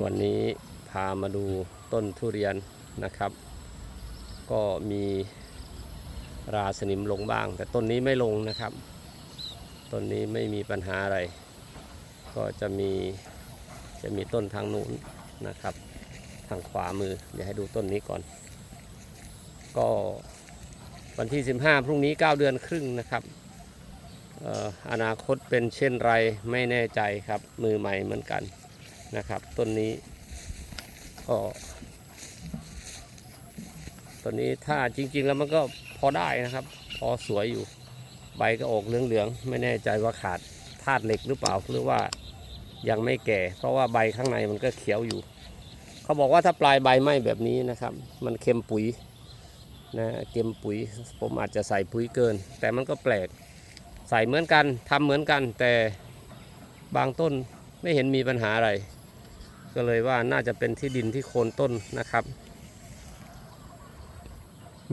วันนี้พามาดูต้นทุเรียนนะครับ ก็มีราสนิมลงบ้าง แต่ต้นนี้ไม่ลงนะครับต้นนี้ไม่มีปัญหาอะไร ก็จะมีจะมีต้นทางนู้นนะครับ ทางขวามือ เดี๋ยวให้ดูต้นนี้ก่อน ก็วันที่ 15 พรุ่งนี้ 9 เดือนครึ่งนะครับอออนาคตเป็นเช่นไรไม่แน่ใจครับมือใหม่เหมือนกัน นะครับ ต้นนี้ก็ต้นนี้ถ้าจริง ๆ แล้วมันก็พอได้นะครับ พอสวยอยู่ใบก็ออกเหลืองๆไม่แน่ใจว่าขาดธาตุเหล็กหรือเปล่าหรือว่ายังไม่แก่ เพราะว่าใบข้างในมันก็เขียวอยู่ เขาบอกว่าถ้าปลายใบไหม้แบบนี้นะครับ มันเค็มปุ๋ยนะเค็มปุ๋ย ผมอาจจะใส่ปุ๋ยเกิน แต่มันก็แปลกใส่เหมือนกันทำเหมือนกันแต่บางต้นไม่เห็นมีปัญหาอะไร ก็เลยว่าน่าจะเป็นที่ดินที่โคนต้นนะครับ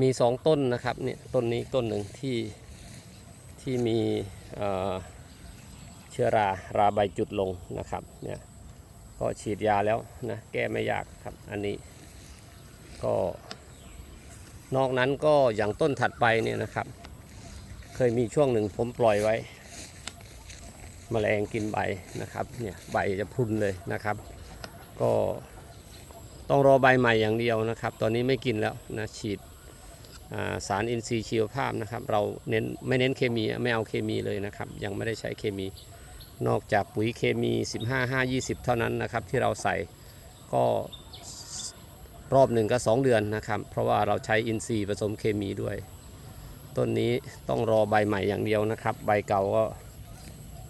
มีสองต้นนะครับเนี่ยต้นนี้ต้นหนึ่งที่ที่มีเเชื้อราราใบจุดลงนะครับเนี่ยก็ฉีดยาแล้วนะแก้ไม่ยากครับอันนี้ก็นอกนั้นก็อย่างต้นถัดไปเนี่ยนะครับ เคยมีช่วงหนึ่งผมปล่อยไว้แมลงกินใบนะครับเนี่ยใบจะพรุนเลยนะครับ ก็ต้องรอใบใหม่อย่างเดียวนะครับ ตอนนี้ไม่กินแล้วนะฉีดสารอินทรีย์ชีวภาพนะครับ เราเน้นไม่เน้นเคมีไม่เอาเคมีเลยนะครับ ยังไม่ได้ใช้เคมี นอกจากปุ๋ยเคมี 15 5 20 เท่านั้นนะครับ ที่เราใส่ก็รอบหนึ่งก็ 2 เดือนนะครับ เพราะว่าเราใช้อินทรีย์ผสมเคมีด้วย ต้นนี้ต้องรอใบใหม่อย่างเดียวนะครับ ใบเก่าก็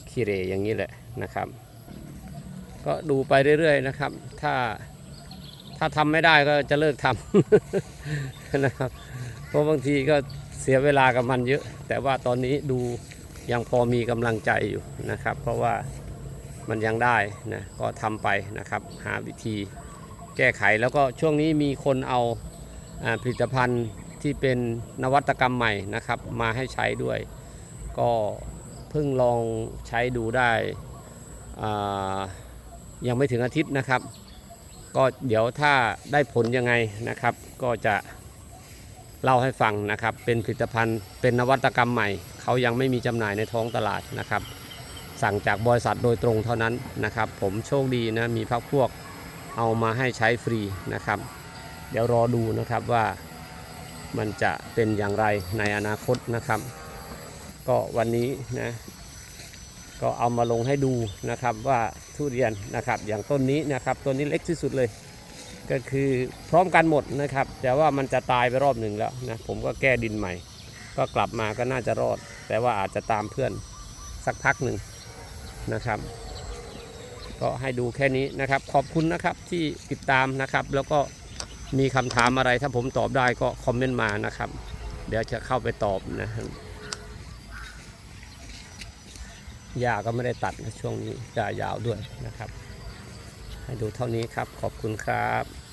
ขี้เรอย่างนี้แหละนะครับ ก็ดูไปเรื่อยๆนะครับ ถ้าถ้าทำไม่ได้ก็จะเลิกทำนะครับ เพราะบางทีก็เสียเวลากับมันเยอะ แต่ว่าตอนนี้ดูยังพอมีกำลังใจอยู่นะครับ เพราะว่ามันยังได้นะก็ทำไปนะครับ หาวิธีแก้ไขแล้วก็ช่วงนี้มีคนเอาอาผลิตภัณฑ์ที่เป็นนวัตกรรมใหม่นะครับ มาให้ใช้ด้วย ก็เพิ่งลองใช้ดูได้อ่า ยังไม่ถึงอาทิตย์นะครับ ก็เดี๋ยวถ้าได้ผลยังไงนะครับ ก็จะเล่าให้ฟังนะครับ เป็นผลิตภัณฑ์เป็นนวัตกรรมใหม่ เขายังไม่มีจำหน่ายในท้องตลาดนะครับ สั่งจากบริษัทโดยตรงเท่านั้นนะครับ ผมโชคดีนะมีพักพวกเอามาให้ใช้ฟรีนะครับ เดี๋ยวรอดูนะครับว่ามันจะเป็นอย่างไรในอนาคตนะครับ ก็วันนี้นะ ก็เอามาลงให้ดูนะครับว่าทุเรียนนะครับอย่างต้นนี้นะครับต้นนี้เล็กที่สุดเลย ก็คือพร้อมกันหมดนะครับ แต่ว่ามันจะตายไปรอบหนึ่งแล้วนะผมก็แก้ดินใหม่ ก็กลับมาก็น่าจะรอด แต่ว่าอาจจะตามเพื่อนสักพักหนึ่งนะครับ ก็ให้ดูแค่นี้นะครับ ขอบคุณนะครับที่ติดตามนะครับ แล้วก็มีคำถามอะไรถ้าผมตอบได้ก็คอมเมนต์มานะครับ เดี๋ยวจะเข้าไปตอบนะครับ หญ้าก็ไม่ได้ตัดในช่วงนี้หญ้ายาวด้วยนะครับ ให้ดูเท่านี้ครับ ขอบคุณครับ